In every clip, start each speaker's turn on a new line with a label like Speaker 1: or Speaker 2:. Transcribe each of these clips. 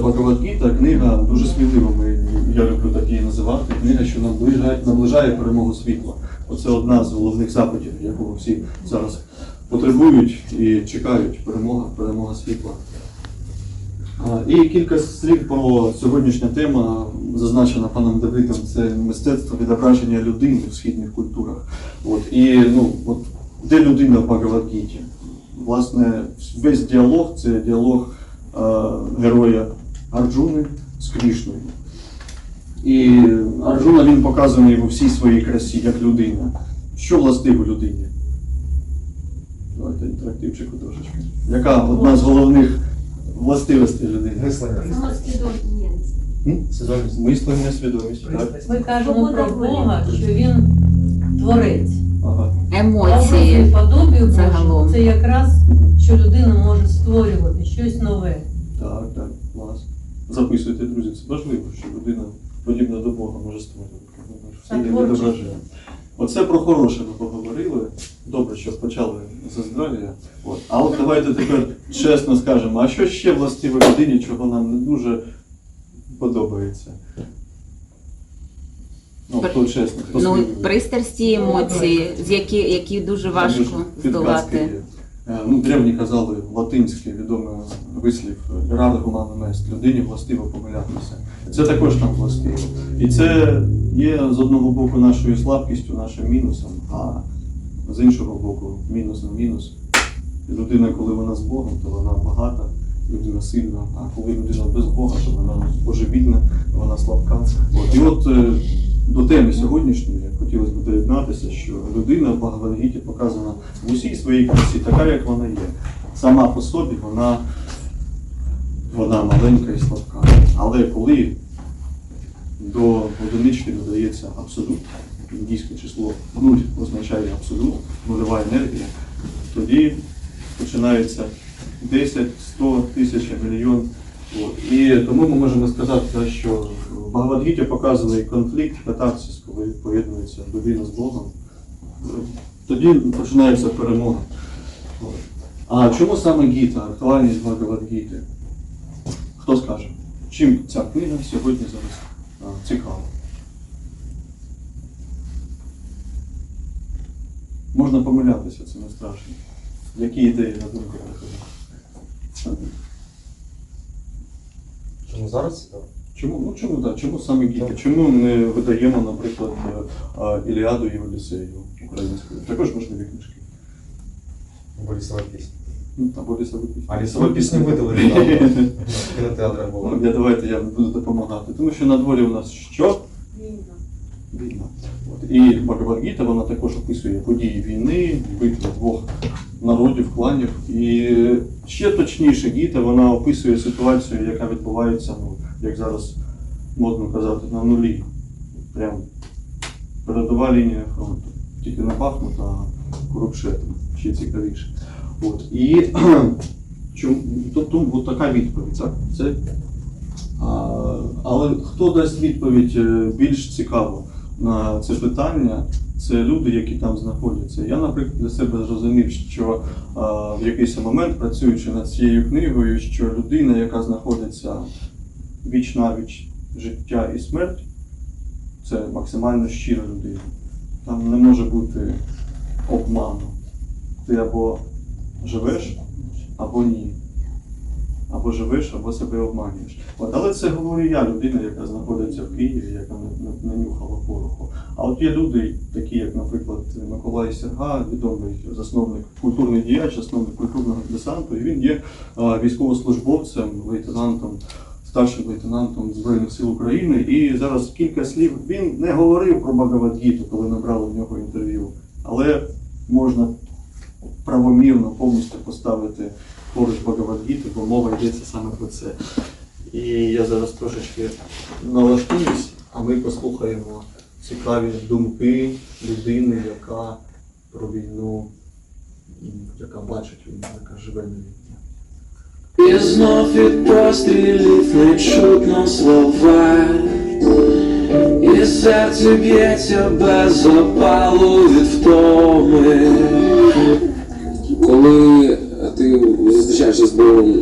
Speaker 1: Бхагавадгіта книга дуже смілива. Ми, я люблю так її називати. Книга, що наближає, наближає перемогу світла. Оце одна з головних запитів, якого всі зараз потребують і чекають. Перемога, перемога світла. І кілька слів про сьогоднішня тема, зазначена паном Давидом, це мистецтво відображення людини в східних культурах. От, і ну, от, де людина в Багавадгіті? Власне, весь діалог це діалог героя Арджуни з Крішною. І Арджуна він показаний у всій своїй красі, як людина. Що властиво людині? Давайте інтерактивчику трошечки. Яка одна з головних властивостей людини?
Speaker 2: Мислення. Свідомість.
Speaker 1: Мислення, свідомість. Так?
Speaker 3: Ми кажемо про Бога, що він творець.
Speaker 1: Ага.
Speaker 4: Емоції.
Speaker 3: Подобію
Speaker 4: загалом.
Speaker 3: Це якраз, що людина може створювати щось нове.
Speaker 1: Так, так. Записуйте, друзі, це важливо, що людина подібна до Бога може створювати. Відображаємо. Оце про хороше ми поговорили. Добре, що почали за здрав'я. От. А от давайте тепер чесно скажемо, а що ще властиво людині, чого нам не дуже подобається? Ну, хто чесно, хто
Speaker 4: Ну,
Speaker 1: сміливий?
Speaker 4: пристрасті емоції, з які, які дуже важко
Speaker 1: Підказки
Speaker 4: здолати.
Speaker 1: є. Е, Ну, древні казали латинський відомий вислів «Рар гуманум est» людині властиво помилятися. Це також нам властиво. І це є з одного боку нашою слабкістю, нашим мінусом, а з іншого боку, мінус на мінус. Людина, коли вона з Богом, то вона багата, людина сильна, а коли людина без Бога, то вона божевільна, вона слабка. От. І от е, до теми сьогоднішньої хотілося б доєднатися, що людина в Багавангіті показана в усій своїй красі, така, як вона є. Сама по собі вона, вона маленька і слабка. Але коли до одинички додається абсолют, індійське число нуль означає абсолют, нульова енергія, тоді починається 10, 100, тисяча, мільйон. І тому ми можемо сказати, що в Багавадгіті показаний конфлікт, катарсис, коли поєднується людина з Богом. Тоді починається перемога. А чому саме Гіта, актуальність Багавадгіти? Хто скаже? Чим ця книга сьогодні зараз цікава? Можна помилятися, це не страшно. Які ідеї на думку приходять?
Speaker 2: Чому зараз цікаво?
Speaker 1: Чому? Ну чому так? Чому саме Гіта? Чому не видаємо, наприклад, е, Іліаду і Одіссею українською? Також можливі книжки.
Speaker 2: Або лісова пісня.
Speaker 1: Ну, Або лісова пісня.
Speaker 2: А лісова пісня видали. В кінотеатрах було.
Speaker 1: Ну, Я давайте я буду допомагати. Тому що на дворі у нас що? Війна. От. І Багавадгіта вона також описує події війни, битви двох народів, кланів. І ще точніше Гіта вона описує ситуацію, яка відбувається, ну, як зараз модно казати, на нулі. Прям передова лінія фронту. Тільки не Бахмут, а Курукшетом. Ще цікавіше. От. І от така відповідь, так? Це а, але хто дасть відповідь е, більш цікаво на це питання? Це люди, які там знаходяться. Я, наприклад, для себе зрозумів, що а, в якийсь момент, працюючи над цією книгою, що людина, яка знаходиться віч навіч життя і смерть, це максимально щира людина. Там не може бути обману. Ти або живеш, або ні або живеш, або себе обманюєш. От, але це говорю я, людина, яка знаходиться в Києві, яка не, не, не нюхала пороху. А от є люди, такі як, наприклад, Миколай Серга, відомий засновник, культурний діяч, засновник культурного десанту, і він є військовослужбовцем, лейтенантом, старшим лейтенантом Збройних сил України. І зараз кілька слів він не говорив про Багавадгіту, коли ми брали в нього інтерв'ю, але можна правомірно повністю поставити поруч Багавадгіти, бо мова йдеться саме про це. І я зараз трошечки налаштуюсь, а ми послухаємо цікаві думки людини, яка про війну, яка бачить війну, яка живе на війні.
Speaker 5: І знов від пострілів не чутно слова, і серце б'ється без запалу від втоми.
Speaker 6: коли зустрічаєшся з Богом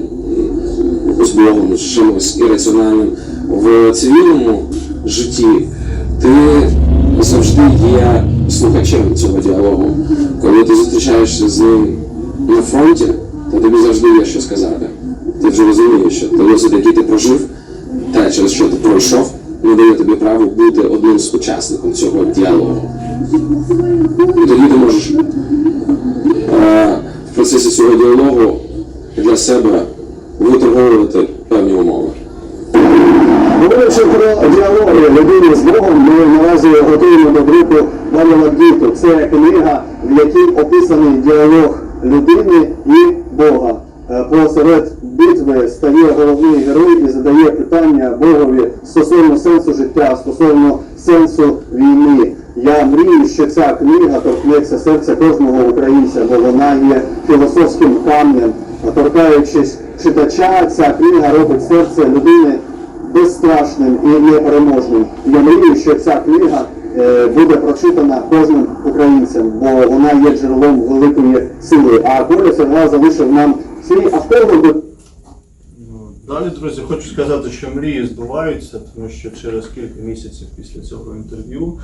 Speaker 5: з Богом, з чимось ірраціональним. В цивільному житті ти завжди є слухачем цього діалогу. Коли ти зустрічаєшся з ним на фронті, то тобі завжди є що сказати. Ти вже розумієш, що той досвід, який ти прожив, те, через що ти пройшов, не дає тобі право бути одним з учасником цього діалогу. І тоді ти можеш е, процесі цього діалогу для себе виторговувати певні умови.
Speaker 6: Говорячи про діалоги людини з Богом, ми наразі готуємо до групи Бхагавадгіту. Це книга, в якій описаний діалог людини і Бога. Е, Посеред битви стає головний герой і задає питання Богові стосовно сенсу життя, стосовно сенсу війни. Я мрію, що ця книга торкнеться серця кожного українця, бо вона є філософським камнем. Торкаючись читача, ця книга робить серце людини безстрашним і непереможним. Я мрію, що ця книга е, буде прочитана кожним українцем, бо вона є джерелом великої сили. А Коля Сергла залишив нам свій автограф.
Speaker 1: Ну, Далі, друзі, хочу сказати, що мрії збуваються, тому що через кілька місяців після цього інтерв'ю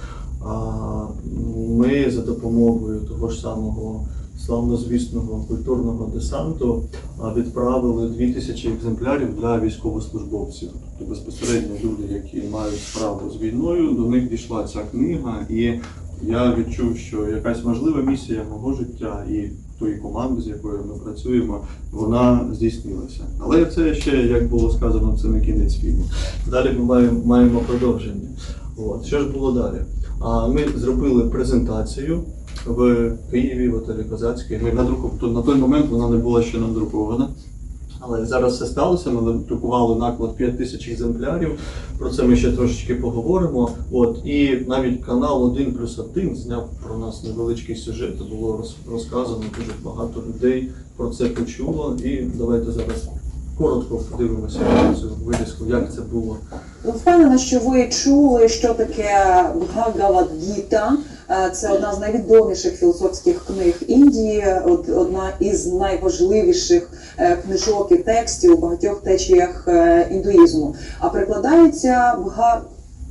Speaker 1: ми за допомогою того ж самого славнозвісного культурного десанту відправили 2000 екземплярів для військовослужбовців. Тобто безпосередньо люди, які мають справу з війною, до них дійшла ця книга, і я відчув, що якась важлива місія мого життя і тої команди, з якою ми працюємо, вона здійснилася. Але це ще, як було сказано, це не кінець фільму. Далі ми маємо продовження. От. Що ж було далі? А ми зробили презентацію в Києві, в отелі Козацький. Ми надруку... на той момент вона не була ще надрукована. Але зараз все сталося. Ми надрукували наклад 5 тисяч екземплярів. Про це ми ще трошечки поговоримо. От і навіть канал 1 плюс 1 зняв про нас невеличкий сюжет. Було роз- розказано дуже багато людей про це почуло. І давайте зараз коротко подивимося на цю вирізку, як це було.
Speaker 7: Впевнена, що ви чули, що таке Бхагавадгіта. Е, Це одна з найвідоміших філософських книг Індії, одна із найважливіших е, книжок і текстів у багатьох течіях е, індуїзму. А прикладається Бга...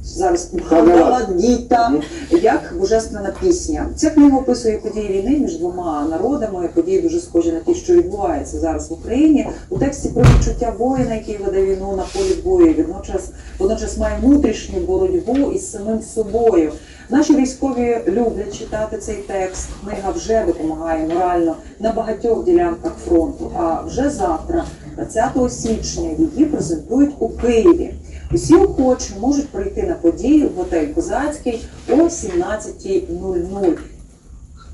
Speaker 7: зараз Бхагавадгіта як божественна пісня. Ця книга описує події війни між двома народами, події дуже схожі на ті, що відбуваються зараз в Україні. У тексті про відчуття воїна, який веде війну на полі бою, водночас водночас має внутрішню боротьбу із самим собою. Наші військові люблять читати цей текст. Книга вже допомагає морально на багатьох ділянках фронту. А вже завтра, 20 січня, її презентують у Києві. Усі охочі можуть прийти на подію в готель Козацький о 17.00.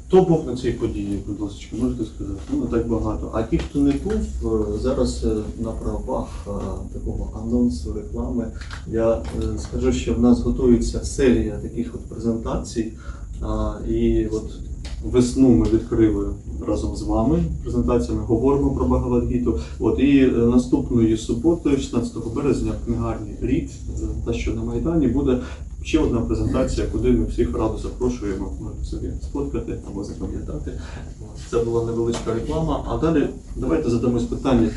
Speaker 1: Хто був на цій події, будь ласка, можете сказати? Ну, не так багато. А ті, хто не був, е, зараз е, на правах е, такого анонсу реклами, я скажу, що в нас готується серія таких от презентацій. А, І от весну ми відкрили разом з вами презентаціями, говоримо про Багавадгіту. От і е, наступної суботи, 16 березня, в книгарні Рід, та що на Майдані, буде ще одна презентація, куди ми всіх радо запрошуємо. Собі сфоткати або запам'ятати. Це була невеличка реклама. А далі давайте задамось питання.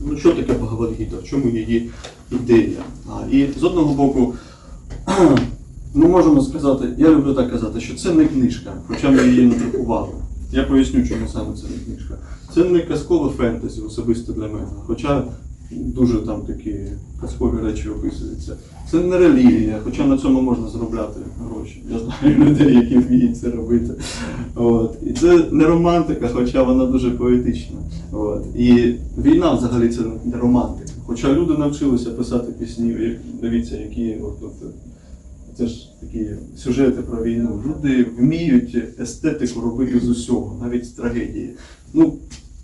Speaker 1: Ну, що таке Багавадгіта? В чому її ідея? І з одного боку, ми можемо сказати, я люблю так казати, що це не книжка, хоча ми її надрукували. Я поясню, чому саме це не книжка. Це не казкове фентезі особисто для мене, хоча дуже там такі казкові речі описуються. Це не релігія, хоча на цьому можна заробляти гроші. Я знаю людей, які вміють це робити. От. І це не романтика, хоча вона дуже поетична. От. І війна взагалі це не романтика. Хоча люди навчилися писати пісні, дивіться, які от, от, це ж такі сюжети про війну. Люди вміють естетику робити з усього, навіть з трагедії. Ну,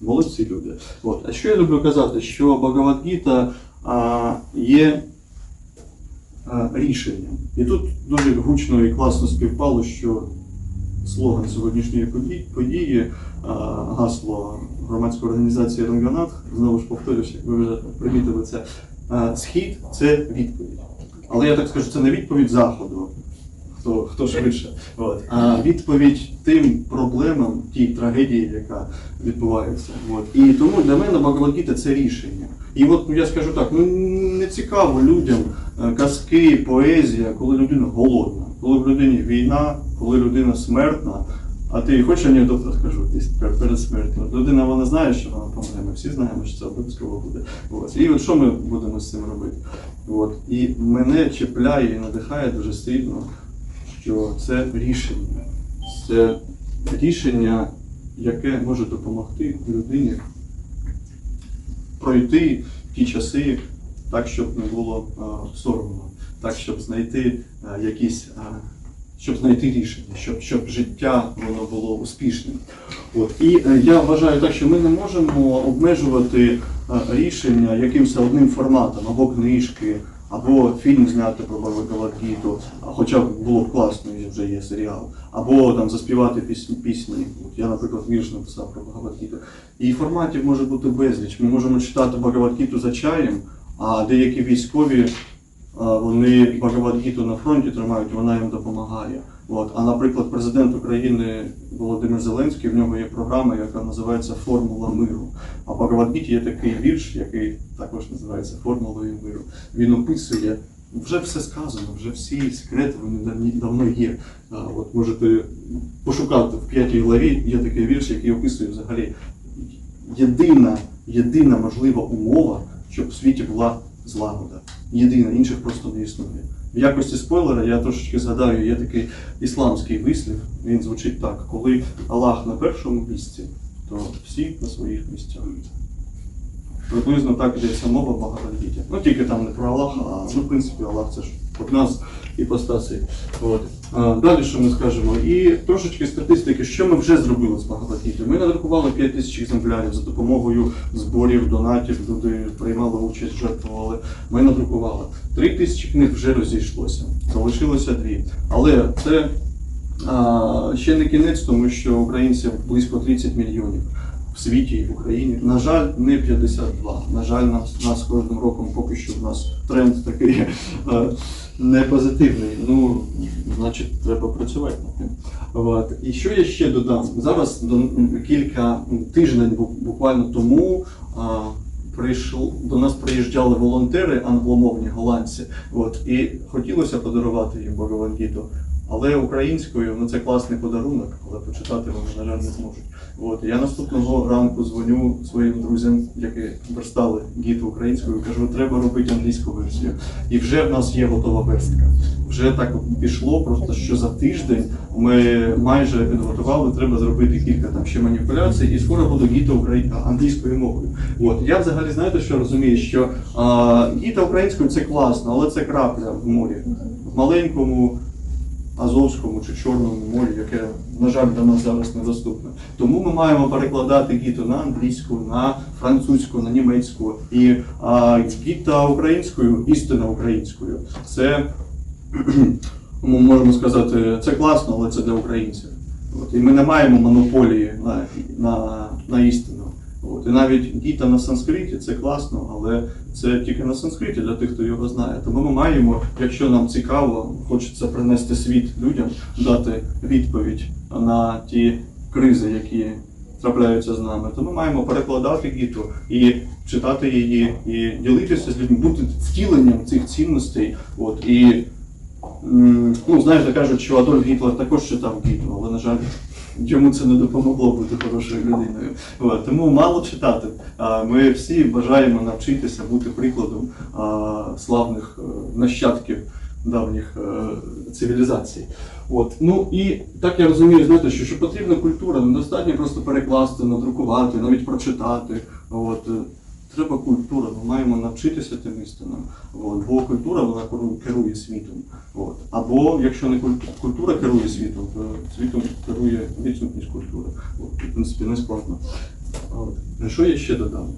Speaker 1: молодці люди. От. А що я люблю казати? Що Багавадгіта а, є а, рішенням. І тут дуже гучно і класно співпало, що слоган сьогоднішньої події, а, гасло громадської організації Ранганат, знову ж повторюся, ви вже примітили це. а, Схід це відповідь. Але я так скажу, це не відповідь Заходу. хто, хто швидше. От. А відповідь тим проблемам, тій трагедії, яка відбувається. От. І тому для мене Багавадгіта це рішення. І от ну, я скажу так: ну не цікаво людям е, казки, поезія, коли людина голодна, коли в людині війна, коли людина смертна. А ти хочеш анекдот розкажу передсмертно? Людина вона знає, що вона помре. Ми всі знаємо, що це обов'язково буде. От. І от що ми будемо з цим робити? От. І мене чіпляє і надихає дуже сильно, що це рішення. Це рішення, яке може допомогти людині пройти ті часи так, щоб не було а, соромно, так, щоб знайти а, якісь. Щоб знайти рішення, щоб, щоб життя воно було успішним. От. І е, я вважаю так, що ми не можемо обмежувати е, рішення якимось одним форматом, або книжки, або фільм зняти про Бхагавадгіту, хоча б було б класно, і вже є серіал, або там заспівати пісні. пісні. От я, наприклад, вірш написав про Бхагавадгіту. І форматів може бути безліч. Ми можемо читати Бхагавадгіту за чаєм, а деякі військові вони Багавадгіту на фронті тримають, вона їм допомагає. От. А наприклад, президент України Володимир Зеленський, в нього є програма, яка називається Формула миру. А в є такий вірш, який також називається Формулою миру. Він описує. Вже все сказано, вже всі секрети вони давно є. От можете пошукати в п'ятій главі. Є такий вірш, який описує взагалі єдина, єдина можлива умова, щоб в світі була злагода. Єдина, інших просто не існує. В якості спойлера я трошечки згадаю, є такий ісламський вислів, він звучить так: коли Аллах на першому місці, то всі на своїх місцях. Приблизно так йдеться мова багато Багавадгіті. Ну тільки там не про Аллаха, а ну, в принципі Аллах це ж от нас іпостасі. От. Далі що ми скажемо? І трошечки статистики, що ми вже зробили з Багавадгіти. Ми надрукували 5 тисяч екземплярів за допомогою зборів, донатів, люди приймали участь, жертвували. Ми надрукували. 3 тисячі книг вже розійшлося, залишилося дві. Але це а, ще не кінець, тому що українців близько 30 мільйонів в світі і в Україні. На жаль, не 52. На жаль, нас, нас кожним роком поки що в нас тренд такий е, не позитивний. Ну, значить, треба працювати над тим. От. І що я ще додам? Зараз до, кілька тижнів буквально тому. Прийшов до нас приїжджали волонтери англомовні голландці, от і хотілося подарувати їм Богавангіту. Але українською ну це класний подарунок, але почитати вони, на жаль, не зможуть. От я наступного ранку дзвоню своїм друзям, які верстали гід українською, кажу, треба робити англійську версію. І вже в нас є готова верстка. Вже так пішло, просто що за тиждень ми майже підготували, треба зробити кілька там ще маніпуляцій, і скоро буде гіта англійською мовою. От я взагалі знаєте, що розумію, що а, гіта українською це класно, але це крапля в морі. В маленькому Азовському чи Чорному морі, яке, на жаль, для нас зараз недоступне. Тому ми маємо перекладати гіту на англійську, на французьку, на німецьку. І а, гіта українською, істина українською. Це ми можемо сказати, це класно, але це для українців. От, і ми не маємо монополії на, на, на істину. От, і навіть гіта на санскриті це класно, але це тільки на санскриті для тих, хто його знає. Тому ми маємо, якщо нам цікаво, хочеться принести світ людям, дати відповідь на ті кризи, які трапляються з нами, то ми маємо перекладати гіту і читати її, і ділитися з людьми, бути втіленням цих цінностей. От, і Ну, знаєте, кажуть, що Адольф Гітлер також читав Гіту, але, на жаль, йому це не допомогло бути хорошою людиною. Тому мало читати. Ми всі бажаємо навчитися бути прикладом славних е, нащадків давніх е, цивілізацій. От. Ну і так я розумію, знаєте, що, що потрібна культура, недостатньо просто перекласти, надрукувати, навіть прочитати. От. Треба культура, ми маємо навчитися тим істинам. От. Бо культура вона керує світом. От. Або якщо не культура, культура керує світом, то світом керує відсутність культури. От. В принципі, не складно. Що я ще додам?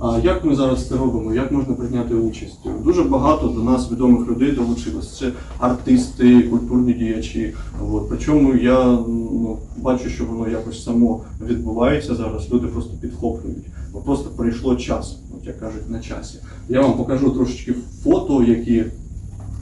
Speaker 1: А як ми зараз це робимо? Як можна прийняти участь? Дуже багато до нас відомих людей долучилось. Це артисти, культурні діячі. От. Причому я ну, бачу, що воно якось само відбувається зараз. Люди просто підхоплюють. Бо просто прийшло час, от як кажуть, на часі. Я вам покажу трошечки фото, які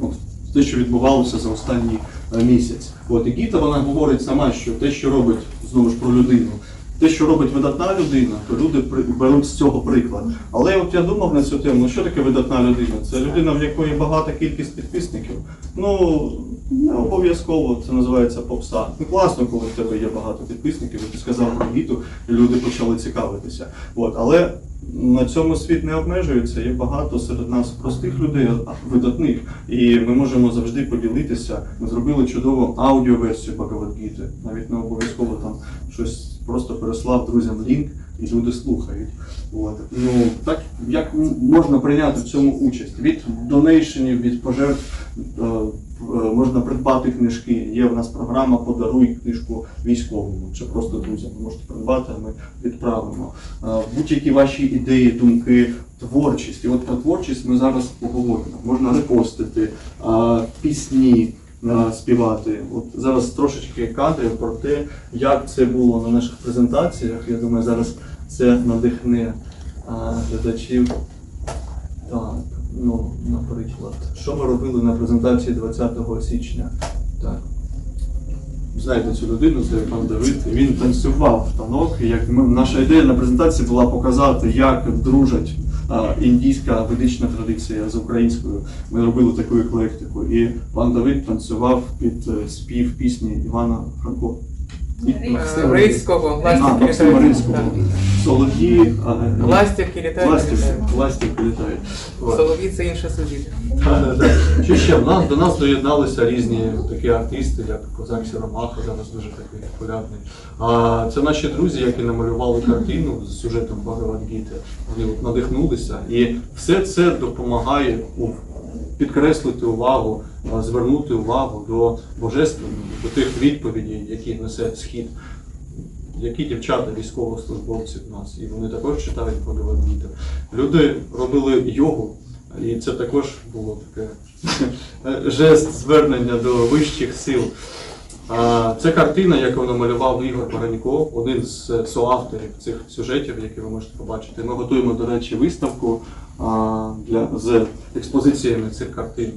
Speaker 1: от, те, що відбувалося за останні е, місяць. От і Гіта вона говорить сама, що те, що робить знову ж про людину. Те, що робить видатна людина, то люди беруть з цього приклад. Але от я думав на цю тему, ну що таке видатна людина? Це людина, в якої багата кількість підписників. Ну не обов'язково це називається попса. Ну класно, коли в тебе є багато підписників, і ти сказав про гіту, і люди почали цікавитися. От, але на цьому світ не обмежується. Є багато серед нас простих людей, а видатних. І ми можемо завжди поділитися. Ми зробили чудову аудіоверсію Багавадгіти. Навіть не обов'язково там щось просто переслав друзям лінк, і люди слухають. От. Ну так як можна прийняти в цьому участь? Від донейшенів, від пожертв е, е, можна придбати книжки. Є в нас програма Подаруй книжку військовому чи просто друзям. Ви можете придбати, а ми відправимо. Е, Будь-які ваші ідеї, думки, творчість. І от про творчість ми зараз поговоримо. Можна репостити, пісні. Е, Співати. От зараз трошечки кадрів про те, як це було на наших презентаціях. Я думаю, зараз це надихне глядачів. Так, ну, наприклад, що ми робили на презентації 20 січня? Так. Знаєте цю людину, це пан Давид, він танцював в танок. Як ми, наша ідея на презентації була показати, як дружать індійська ведична традиція з українською. Ми робили таку еклектику. І пан Давид танцював під е, спів пісні Івана Франко.
Speaker 8: Э, Рыльского,
Speaker 1: А,
Speaker 8: ластики
Speaker 1: Максима. Рильського. Солов'ї, а,
Speaker 8: Да. Ластики летают.
Speaker 1: Ластівки,
Speaker 8: летают.
Speaker 1: ластівки літають. От.
Speaker 8: Соловица інше.
Speaker 1: Да-да-да. Що ще? В нас, до нас доєдналися різні такі артисти, як Козак Сіромаха, зараз дуже такий популярний. А це наші друзі, які намалювали картину з сюжетом Багавадгіти. Вони от надихнулися. І все це допомагає у- підкреслити увагу, звернути увагу до божественного, до тих відповідей, які несе схід. Які дівчата військовослужбовці в нас, і вони також читають Багавадгіту. Люди робили йогу, і це також було таке жест звернення до вищих сил. Це картина, яку намалював Ігор Баранько, один з соавторів цих сюжетів, які ви можете побачити. Ми готуємо, до речі, виставку для, з експозиціями цих картин.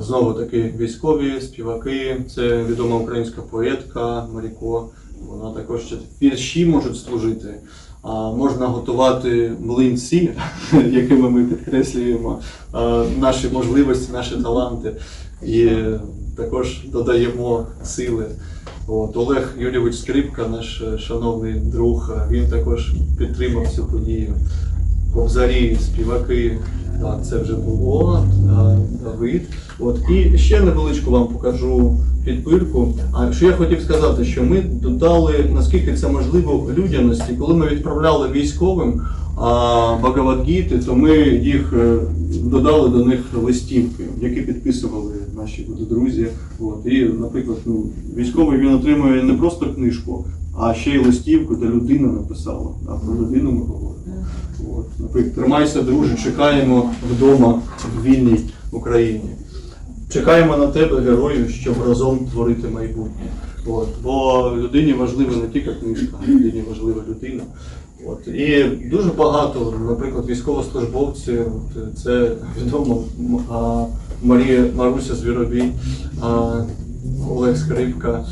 Speaker 1: Знову таки військові, співаки, це відома українська поетка Маріко. Вона також ще вірші можуть служити. А, можна готувати млинці, якими ми підкреслюємо наші можливості, наші таланти. І також додаємо сили. От, Олег Юрійович Скрипка, наш шановний друг, він також підтримав цю подію. Кобзарі, співаки, це вже було, а, Давид. От, і ще невеличку вам покажу підбірку. А що я хотів сказати, що ми додали, наскільки це можливо, людяності, коли ми відправляли військовим Багавадгіти, то ми їх е, додали до них листівки, які підписували наші друзі. От, і, наприклад, ну, військовий він отримує не просто книжку, а ще й листівку, де людина написала. А про людину ми говоримо. От, наприклад, тримайся, друже, чекаємо вдома в вільній Україні. Чекаємо на тебе, герою, щоб разом творити майбутнє. От. Бо людині важлива не тільки книжка, а людині важлива людина. От. І дуже багато, наприклад, військовослужбовці, от, це відомо а, Марія Маруся Звіробій, а, Олег Скрипка.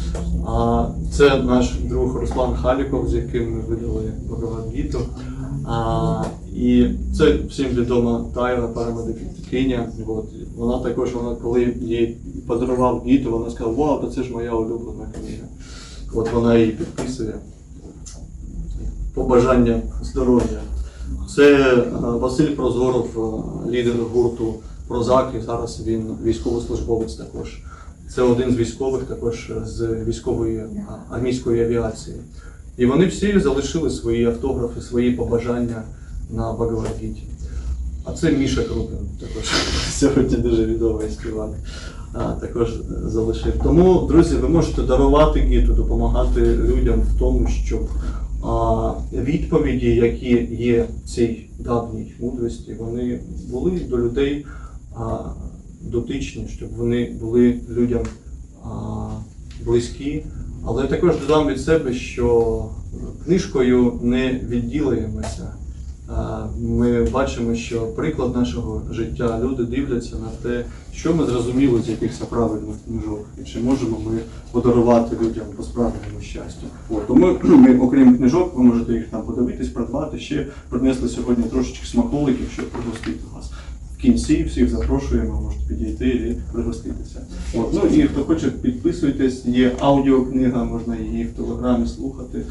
Speaker 1: А, це наш друг Руслан Халіков, з яким ми видали Багавадгіту. А, і це всім відома Тайра, парамедикиня. От. Вона також, вона, коли їй подарував гіту, вона сказала, вау, це ж моя улюблена книга. От вона її підписує. Побажання здоров'я. Це е, Василь Прозоров, е, лідер гурту Прозак, і зараз він військовослужбовець також. Це один з військових, також з військової армійської авіації. І вони всі залишили свої автографи, свої побажання на Багавадгіті. А це Міша Крупин, також сьогодні дуже відомий співак. А, також залишив. Тому, друзі, ви можете дарувати гіту, допомагати людям в тому, щоб а, відповіді, які є в цій давній мудрості, вони були до людей а, дотичні, щоб вони були людям а, близькі. Але також додам від себе, що книжкою не відділаємося. Ми бачимо, що приклад нашого життя люди дивляться на те, що ми зрозуміли з якихось правильних книжок, і чи можемо ми подарувати людям по справжньому щастю. От, тому ми, окрім книжок, ви можете їх там подивитись, придбати. Ще принесли сьогодні трошечки смаколиків, щоб пригостити вас. Кінці всіх запрошуємо, можете підійти і пригоститися. От, ну і хто хоче, підписуйтесь, є аудіокнига, можна її в телеграмі слухати.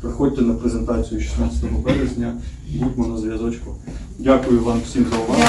Speaker 1: Приходьте на презентацію 16 березня, будьмо на зв'язочку. Дякую вам всім за увагу.